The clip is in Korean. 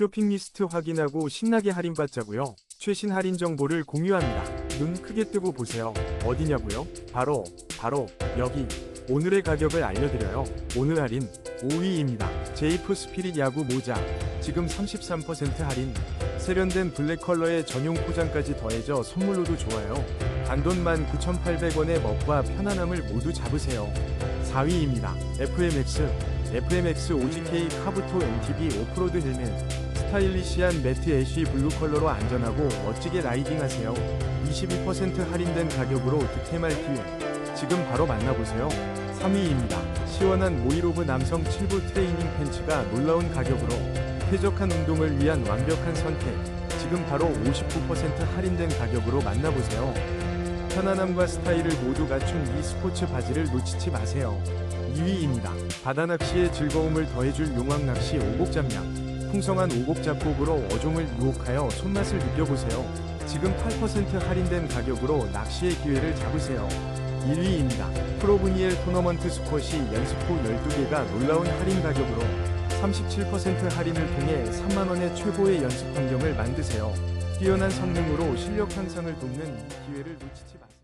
쇼핑 리스트 확인하고 신나게 할인받자고요. 최신 할인 정보를 공유합니다. 눈 크게 뜨고 보세요. 어디냐고요? 바로 바로 여기. 오늘의 가격을 알려드려요. 오늘 할인 5위입니다. 제이프 스피릿 야구 모자. 지금 33% 할인. 세련된 블랙 컬러의 전용 포장까지 더해져 선물로도 좋아요. 단돈 19,800원의 멋과 편안함을 모두 잡으세요. 4위입니다. FMX. FMX OGK 카부토 MTB 오프로드 헬멧. 스타일리시한 매트 애쉬 블루 컬러로 안전하고 멋지게 라이딩하세요. 22% 할인된 가격으로 득템할 기회. 지금 바로 만나보세요. 3위입니다. 시원한 모이로브 남성 7부 트레이닝 팬츠가 놀라운 가격으로 쾌적한 운동을 위한 완벽한 선택. 지금 바로 59% 할인된 가격으로 만나보세요. 편안함과 스타일을 모두 갖춘 이 스포츠 바지를 놓치지 마세요. 2위입니다. 바다 낚시의 즐거움을 더해줄 용왕 낚시 오곡잡량. 풍성한 오곡 잡곡으로 어종을 유혹하여 손맛을 느껴보세요. 지금 8% 할인된 가격으로 낚시의 기회를 잡으세요. 1위입니다. 프로브니엘 토너먼트 스쿼시 연습포 12개가 놀라운 할인 가격으로 37% 할인을 통해 3만원의 최고의 연습 환경을 만드세요. 뛰어난 성능으로 실력 향상을 돕는 이 기회를 놓치지 마세요.